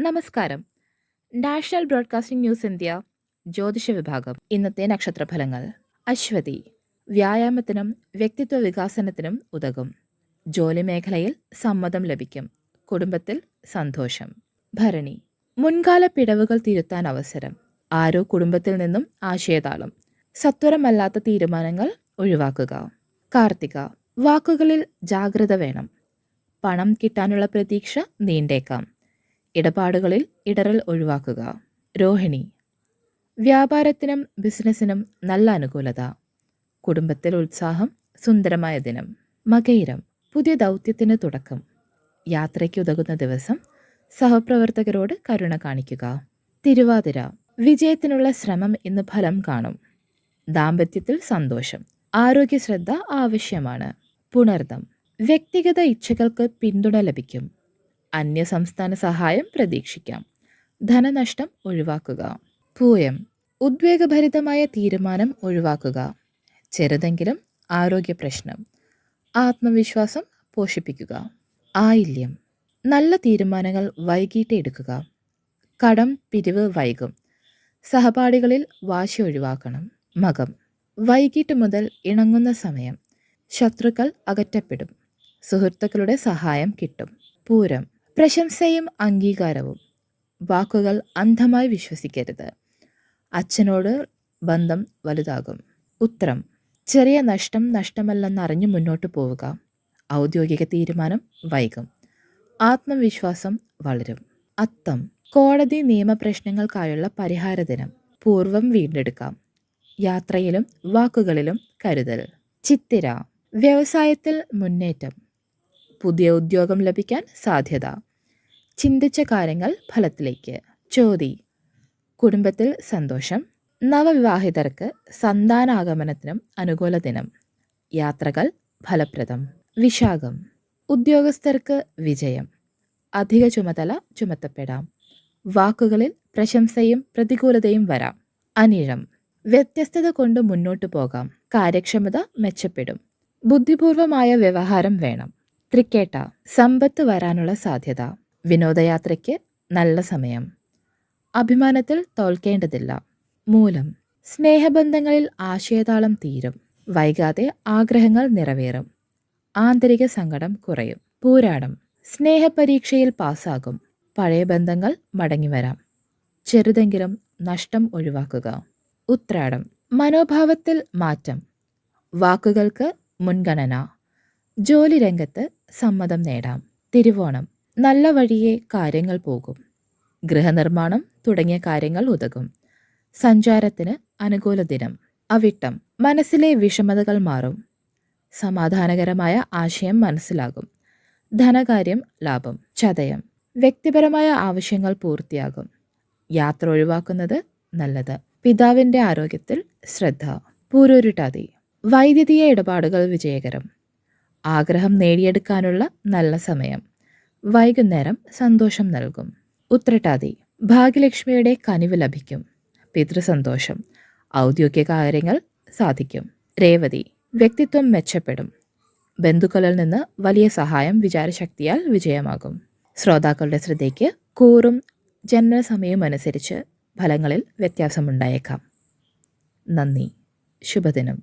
നമസ്കാരം. National broadcasting news India ജ്യോതിഷ വിഭാഗം. ഇന്നത്തെ നക്ഷത്രഫലങ്ങൾ. അശ്വതി വ്യായാമത്തിനും വ്യക്തിത്വ വികാസനത്തിനും ഉതകും. ജോലി മേഖലയിൽ സമ്മതം ലഭിക്കും. കുടുംബത്തിൽ സന്തോഷം. ഭരണി മുൻകാല പിഴവുകൾ തിരുത്താൻ അവസരം. ആരോ കുടുംബത്തിൽ നിന്നും ആശയതാളം. സത്വരമല്ലാത്ത തീരുമാനങ്ങൾ ഒഴിവാക്കുക. കാർത്തിക വാക്കുകളിൽ ജാഗ്രത വേണം. പണം കിട്ടാനുള്ള പ്രതീക്ഷ നീണ്ടേക്കാം. ഇടപാടുകളിൽ ഇടറൽ ഒഴിവാക്കുക. രോഹിണി വ്യാപാരത്തിനും ബിസിനസ്സിനും നല്ല അനുകൂലത. കുടുംബത്തിൽ ഉത്സാഹം സുന്ദരമായ ദിനം. മകയിരം പുതിയ ദൗത്യത്തിന് തുടക്കം. യാത്രയ്ക്ക് ഉതകുന്ന ദിവസം സഹപ്രവർത്തകരോട് കരുണ കാണിക്കുക. തിരുവാതിര വിജയത്തിനുള്ള ശ്രമം ഇന്ന് ഫലം കാണും. ദാമ്പത്യത്തിൽ സന്തോഷം ആരോഗ്യശ്രദ്ധ ആവശ്യമാണ്. പുണർദം വ്യക്തിഗത ഇച്ഛകൾക്ക് പിന്തുണ ലഭിക്കും. അന്യസംസ്ഥാന സഹായം പ്രതീക്ഷിക്കാം. ധനനഷ്ടം ഒഴിവാക്കുക. പൂയം. ഉദ്വേഗഭരിതമായ തീരുമാനം ഒഴിവാക്കുക. ചെറുതെങ്കിലും ആരോഗ്യ പ്രശ്നം. ആത്മവിശ്വാസം പോഷിപ്പിക്കുക. ആയില്യം. നല്ല തീരുമാനങ്ങൾ വൈകിട്ട് എടുക്കുക. കടം പിരിവ് വൈകും. സഹപാഠികളിൽ വാശി ഒഴിവാക്കണം. മകം. വൈകിട്ട് മുതൽ ഇണങ്ങുന്ന സമയം. ശത്രുക്കൾ അകറ്റപ്പെടും. സുഹൃത്തുക്കളുടെ സഹായം കിട്ടും. പൂരം. പ്രശംസയും അംഗീകാരവും. വാക്കുകൾ അന്ധമായി വിശ്വസിക്കരുത്. അച്ഛനോട് ബന്ധം വലുതാകും. ഉത്തരം ചെറിയ നഷ്ടം നഷ്ടമല്ലെന്നറിഞ്ഞു മുന്നോട്ട് പോവുക. ഔദ്യോഗിക തീരുമാനം വൈകും. ആത്മവിശ്വാസം വളരും. അത്തം കോടതി നിയമപ്രശ്നങ്ങൾക്കായുള്ള പരിഹാര ദിനം പൂർവം വീണ്ടെടുക്കാം. യാത്രയിലും വാക്കുകളിലും കരുതൽ. ചിത്തിര വ്യവസായത്തിൽ മുന്നേറ്റം. പുതിയ ഉദ്യോഗം ലഭിക്കാൻ സാധ്യത. ചിന്തിച്ച കാര്യങ്ങൾ ഫലത്തിലേക്ക്. ചോതി കുടുംബത്തിൽ സന്തോഷം. നവവിവാഹിതർക്ക് സന്താനാഗമനത്തിനും അനുകൂല ദിനം. യാത്രകൾ ഫലപ്രദം. വിശാഖം. ഉദ്യോഗസ്ഥർക്ക് വിജയം. അധിക ചുമതല ചുമത്തപ്പെടാം. വാക്കുകളിൽ പ്രശംസയും പ്രതികൂലതയും വരാം. അനിഴം. വ്യത്യസ്തത കൊണ്ട് മുന്നോട്ടു പോകാം. കാര്യക്ഷമത മെച്ചപ്പെടും. ബുദ്ധിപൂർവമായ വ്യവഹാരം വേണം. തൃക്കേട്ട. സമ്പത്ത് വരാനുള്ള സാധ്യത. വിനോദയാത്രയ്ക്ക് നല്ല സമയം. അഭിമാനത്തിൽ തോൽക്കേണ്ടതില്ല. മൂലം സ്നേഹബന്ധങ്ങളിൽ ആശയതാളം തീരും. വൈകാതെ ആഗ്രഹങ്ങൾ നിറവേറും. ആന്തരിക സങ്കടം കുറയും. പൂരാടം സ്നേഹപരീക്ഷയിൽ പാസ്സാകും പഴയ ബന്ധങ്ങൾ മടങ്ങിവരാം. ചെറുതെങ്കിലും നഷ്ടം ഒഴിവാക്കുക. ഉത്രാടം മനോഭാവത്തിൽ മാറ്റം. വാക്കുകൾക്ക് മുൻഗണന. ജോലി രംഗത്ത് സമ്മതം നേടാം. തിരുവോണം നല്ല വഴിയെ കാര്യങ്ങൾ പോകും. ഗൃഹനിർമ്മാണം തുടങ്ങിയ കാര്യങ്ങൾ ഉതകും സഞ്ചാരത്തിന് അനുകൂല ദിനം. അവിട്ടം. മനസ്സിലെ വിഷമതകൾ മാറും. സമാധാനകരമായ ആശയം മനസ്സിലാകും. ധനകാര്യം ലാഭം. ചതയം. വ്യക്തിപരമായ ആവശ്യങ്ങൾ പൂർത്തിയാകും. യാത്ര ഒഴിവാക്കുന്നത് നല്ലത്. പിതാവിന്റെ ആരോഗ്യത്തിൽ ശ്രദ്ധ. പൂരൂരുട്ടാതി. വൈദ്യുതീയ ഇടപാടുകൾ വിജയകരം. ആഗ്രഹം നേടിയെടുക്കാനുള്ള നല്ല സമയം. വൈകുന്നേരം സന്തോഷം നൽകും. ഉത്രട്ടാതി ഭാഗ്യലക്ഷ്മിയുടെ കനിവ് ലഭിക്കും. പിതൃസന്തോഷം ഔദ്യോഗിക കാര്യങ്ങൾ സാധിക്കും. രേവതി വ്യക്തിത്വം മെച്ചപ്പെടും. ബന്ധുക്കളിൽ നിന്ന് വലിയ സഹായം വിചാരശക്തിയാൽ വിജയമാകും. ശ്രോതാക്കളുടെ ശ്രദ്ധയ്ക്ക് കൂറും ജനനസമയവും അനുസരിച്ച് ഫലങ്ങളിൽ വ്യത്യാസമുണ്ടായേക്കാം. നന്ദി ശുഭദിനം.